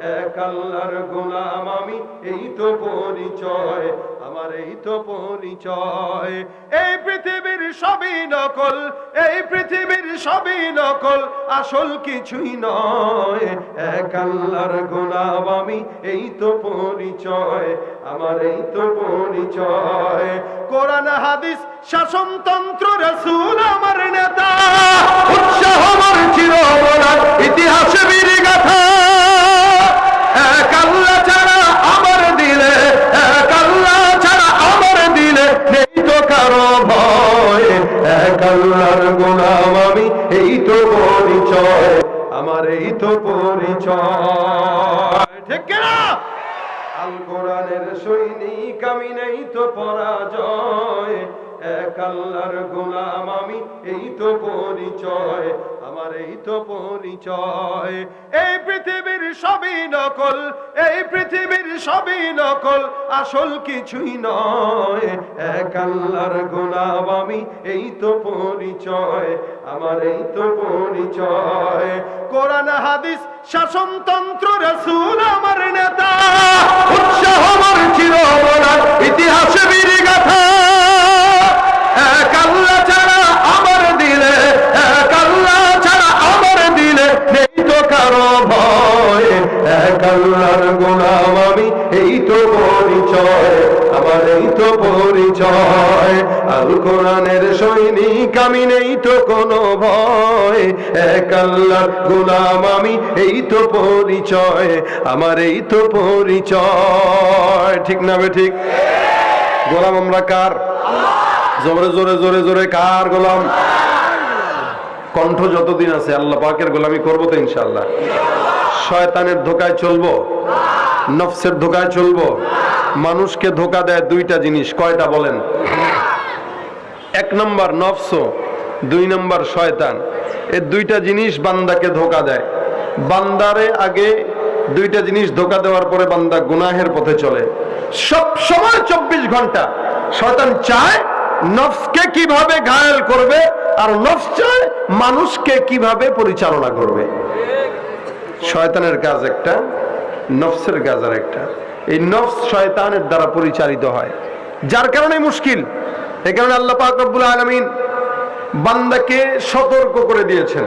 এক আল্লাহর গোলাম আমি, এই তো পরিচয়, আমার এই তো পরিচয়। এই পৃথিবীর সবই নকল, এই পৃথিবীর সবই নকল, আসল কিছুই নয়। এক আল্লাহর গোলাম আমি, এই তো পরিচয়, আমার এই তো পরিচয়। কোরআন, হাদিস, শাসনতন্ত্র, রসুল আমার নেতা। আল্লাহর গোলাম আমি, এই তো পরিচয়, আমার এই তো পরিচয়। ঠিক কিনা আল কোরআনের সৈনিক আমি, নেই তো পরাজয়। এক আল্লাহর গোলাম আমি, এই তো পরিচয়, আমার এই তো পরিচয়। এই পৃথিবীর সবই নকল, এই পৃথিবীর সবই নকল, আসল কিছুই নয়। এক আল্লাহর গোলাম, আমি এই তো পরিচয়, আমার এই তো পরিচয়। কোরআন, হাদিস, শাসনতন্ত্র, রসুল, আমার নেতা। এই তো পরিচয়। আল কোরআনের সৈনিক, আমি নেই তো কোনো ভয়। এক আল্লাহর গোলাম, আমি এই তো পরিচয়। আমার এই তো পরিচয়। ঠিক না বে ঠিক? গোলাম আমরা কার? জোরে জোরে জোরে জোরে, কার গোলাম? কণ্ঠ যতদিন আছে, আল্লাহ পাকের গোলামি করব তো ইনশাল্লাহ শয়তানের ধোকায় চলবো? নফসের ধোকায় চলবো? মানুষকে ধোকা দেয় দুইটা জিনিস, কয়টা বলেন? এক নম্বর নফস, দুই নম্বর শয়তান। এই দুইটা জিনিস বান্দাকে ধোকা দেয়। বান্দারে আগে দুইটা জিনিস ধোকা দেওয়ার পরে বান্দা গুনাহের পথে চলে। সব সময় চব্বিশ ঘণ্টা। শয়তান চায় নফসকে কীভাবে ঘায়াল করবে, আর নফস চায় মানুষকে কীভাবে পরিচালনা করবে। শয়তানের কাজ একটা, নফসের কাজ আর একটা এই নফস শয়তানের দ্বারা পরিচালিত হয়। যার কারণে মুশকিল। এই কারণে আল্লাহ পাক রব্বুল আলামিন বান্দাকে সতর্ক করে দিয়েছেন।